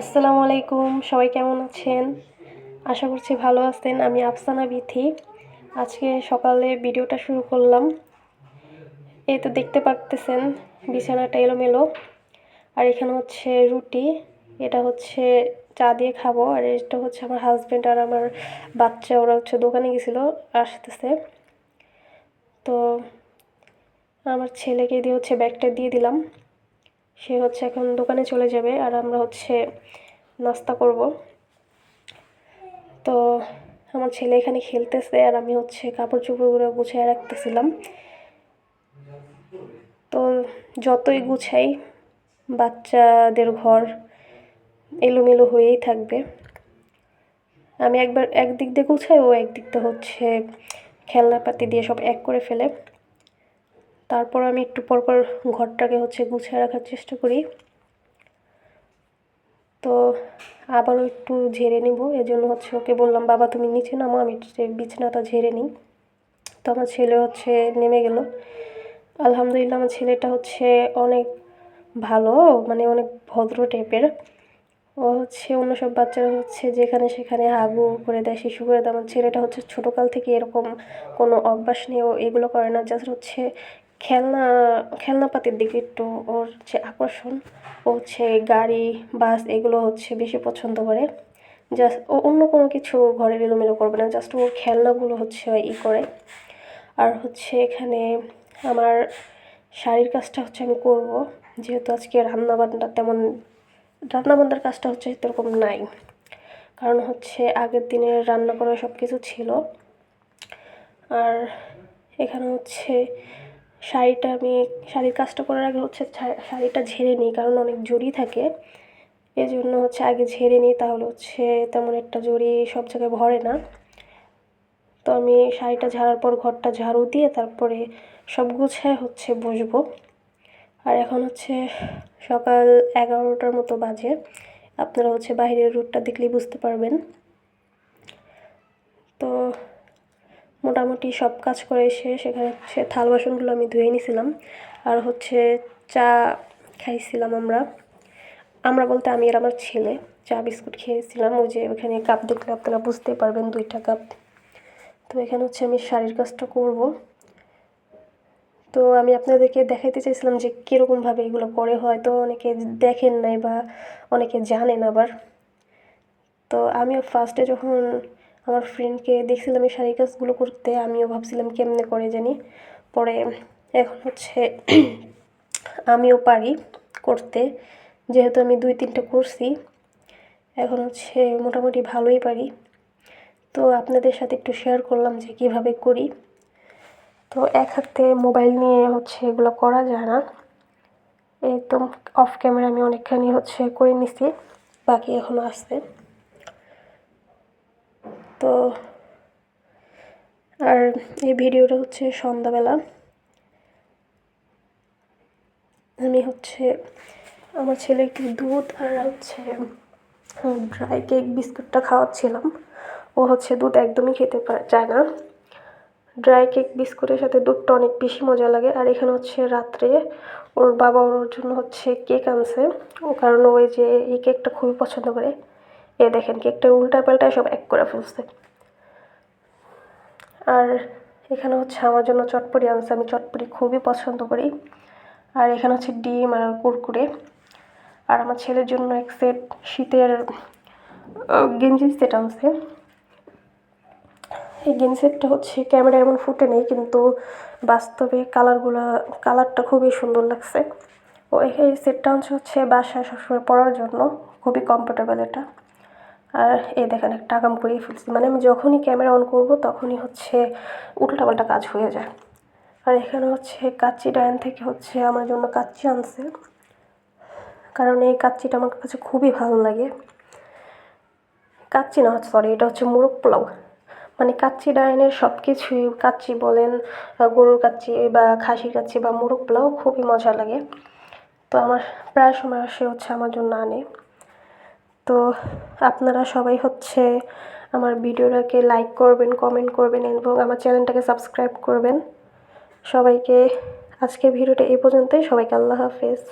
আসসালামু আলাইকুম, সবাই কেমন আছেন? আশা করছি ভালো আছেন। আমি আফসানা বিথি। আজকে সকালে ভিডিওটা শুরু করলাম। এই তো দেখতে পারতেছেন, বিছানাটা এলোমেলো। আর এখানে হচ্ছে রুটি, এটা হচ্ছে চা দিয়ে খাব। আর এটা হচ্ছে আমার হাজব্যান্ড আর আমার বাচ্চা, ওরা হচ্ছে দোকানে গেছিল, আসতেছে। তো আমার ছেলেকে দিয়ে হচ্ছে ব্যাগটা দিয়ে দিলাম। সে হচ্ছে এখন দোকানে চলে যাবে আর আমরা হচ্ছে নাস্তা করব। তো আমার ছেলে এখানে খেলতেছে আর আমি হচ্ছে কাপড় চোপড়গুলো গুছিয়ে রাখতেছিলাম। তো যতই গুছাই, বাচ্চাদের ঘর এলোমেলো হয়েই থাকবে। আমি একবার একদিক দিয়ে গুছাই, ও একদিক দিয়ে হচ্ছে খেলনাপাতি দিয়ে সব এক করে ফেলে। তারপর আমি একটু পর পর ঘরটাকে হচ্ছে গুছিয়ে রাখার চেষ্টা করি। তো আবারও একটু ঝেড়ে নিব, এজন্য হচ্ছে ওকে বললাম, বাবা, তুমি নিচে নামো, আমি বিছানাটা ঝেড়ে নিই। তো আমার ছেলে হচ্ছে নেমে গেল। আলহামদুলিল্লাহ আমার ছেলেটা হচ্ছে অনেক ভালো মানে অনেক ভদ্র টাইপের। ও হচ্ছে অন্য সব বাচ্চারা হচ্ছে যেখানে সেখানে হাগু করে দেয়, শিশু করে দেয়। আমার ছেলেটা হচ্ছে ছোটোকাল থেকে এরকম কোনো অভ্যাস নেই ও এগুলো করে না, জাস্ট হচ্ছে খেলনা, খেলনাপাতির দিকে একটু ওর হচ্ছে আকর্ষণ, ও হচ্ছে গাড়ি, বাস, এগুলো হচ্ছে বেশি পছন্দ করে। জাস্ট ও অন্য কোনো কিছু ঘরের এলোমেলো করবে না জাস্ট ওর খেলনাগুলো হচ্ছে ই করে। আর হচ্ছে এখানে আমার শাড়ির কাজটা হচ্ছে আমি করব, যেহেতু আজকে রান্নাবান্না তেমন, রান্নাবান্নার কাজটা হচ্ছে সেরকম নাই। কারণ হচ্ছে আগের দিনের রান্না করা সব কিছু ছিল। আর এখানে হচ্ছে শাড়িটা আমি, শাড়ির কাজটা করার আগে হচ্ছে শাড়িটা ঝেড়ে নিই, কারণ অনেক জড়ি থাকে। এই জন্য হচ্ছে আগে ঝেড়ে নিই, তাহলে হচ্ছে তেমন একটা জড়ি সব জায়গায় ভরে না। তো আমি শাড়িটা ঝাড়ার পর ঘরটা ঝাড়ু দিয়ে তারপরে সব গুছায় হচ্ছে বসবো। আর এখন হচ্ছে সকাল এগারোটার মতো বাজে। আপনারা হচ্ছে বাইরের রুটটা দেখলেই বুঝতে পারবেন। তো মোটামুটি সব কাজ করে এসে সেখানে হচ্ছে থাল বাসনগুলো আমি ধুয়ে নিয়েছিলাম আর হচ্ছে চা খাইছিলাম আমরা। আমরা বলতে আমি আর আমার ছেলে চা বিস্কুট খেয়েছিলাম। ওই যে ওখানে কাপ দেখলে আপনারা বুঝতে পারবেন দুইটা কাপ। তো এখানে হচ্ছে আমি শাড়ির কাজটা করব। তো আমি আপনাদেরকে দেখাইতে চাইছিলাম যে কীরকমভাবে এগুলো করে হয়তো অনেকে দেখেন নাই বা অনেকে জানেন আবার। তো আমিও ফার্স্টে যখন আমার ফ্রেন্ডকে দেখছিলাম এই শাড়ির কাজগুলো করতে, আমিও ভাবছিলাম কেমনে করে জানি। পরে এখন হচ্ছে আমিও পারি করতে। যেহেতু আমি দুই তিনটা করছি, এখন হচ্ছে মোটামুটি ভালোই পারি। তো আপনাদের সাথে একটু শেয়ার করলাম যে কীভাবে করি। তো এক হাতে মোবাইল নিয়ে হচ্ছে এগুলো করা যায় না। একদম অফ ক্যামেরা আমি অনেকখানি হচ্ছে করে নিছি, বাকি এখনও আসছে তো আর এই ভিডিওটা হচ্ছে সন্ধ্যাবেলা। আমি হচ্ছে আমার ছেলে ছেলেকে দুধ আর হচ্ছে ড্রাই কেক বিস্কুটটা খাওয়াচ্ছিলাম। ও হচ্ছে দুধ একদমই খেতে চায় না। ড্রাই কেক বিস্কুটের সাথে দুধটা অনেক বেশি মজা লাগে। আর এখানে হচ্ছে রাত্রে ওর বাবা ওর জন্য হচ্ছে কেক আনছে। ও কারণ ওই যে এই কেকটা খুবই পছন্দ করে। এ দেখেন কেকটা উল্টা পাল্টায় সব এক করে ফুলছে। আর এখানে হচ্ছে আমার জন্য চটপটি আনছে, আমি চটপটি খুবই পছন্দ করি। আর এখানে হচ্ছে ডিম আর কুরকুরে। আর আমার ছেলের জন্য এক সেট শীতের গেঞ্জি সেট আনছে। এই গেঞ্জি সেটটা হচ্ছে ক্যামেরা এমন ফুটে নেই, কিন্তু বাস্তবে কালারগুলো, কালারটা খুবই সুন্দর লাগছে। ও এই সেটটা হচ্ছে বাসায় সবসময় পরার জন্য, খুবই কমফোর্টেবল এটা। আর এই দেখেন একটা আগাম করেই ফেলছি। মানে আমি যখনই ক্যামেরা অন করব, তখনই হচ্ছে উল্টাপাল্টা কাজ হয়ে যায়। আর এখানে হচ্ছে কাচ্চি ডায়ন থেকে হচ্ছে আমার জন্য কাচ্চি আনছে। কারণ এই কাচ্চিটা আমার কাছে খুবই ভালো লাগে। কাচ্চি না সরি এটা হচ্ছে মোরগ পোলাও। মানে কাচ্চি ডায়নের সব কিছুই কাচ্চি বলেন গরুর কাচ্চি বা খাসির কাচ্চি বা মোরগ পোলাও খুবই মজা লাগে। তো আমার প্রায় সময় আসে হচ্ছে আমার জন্য আনে। তো আপনারা সবাই হচ্ছে আমার ভিডিওটাকে লাইক করবেন কমেন্ট করবেন এবং আমার চ্যানেলটাকে সাবস্ক্রাইব করবেন। সবাইকে আজকের ভিডিওটা এই পর্যন্তই। সবাইকে আল্লাহ হাফেজ।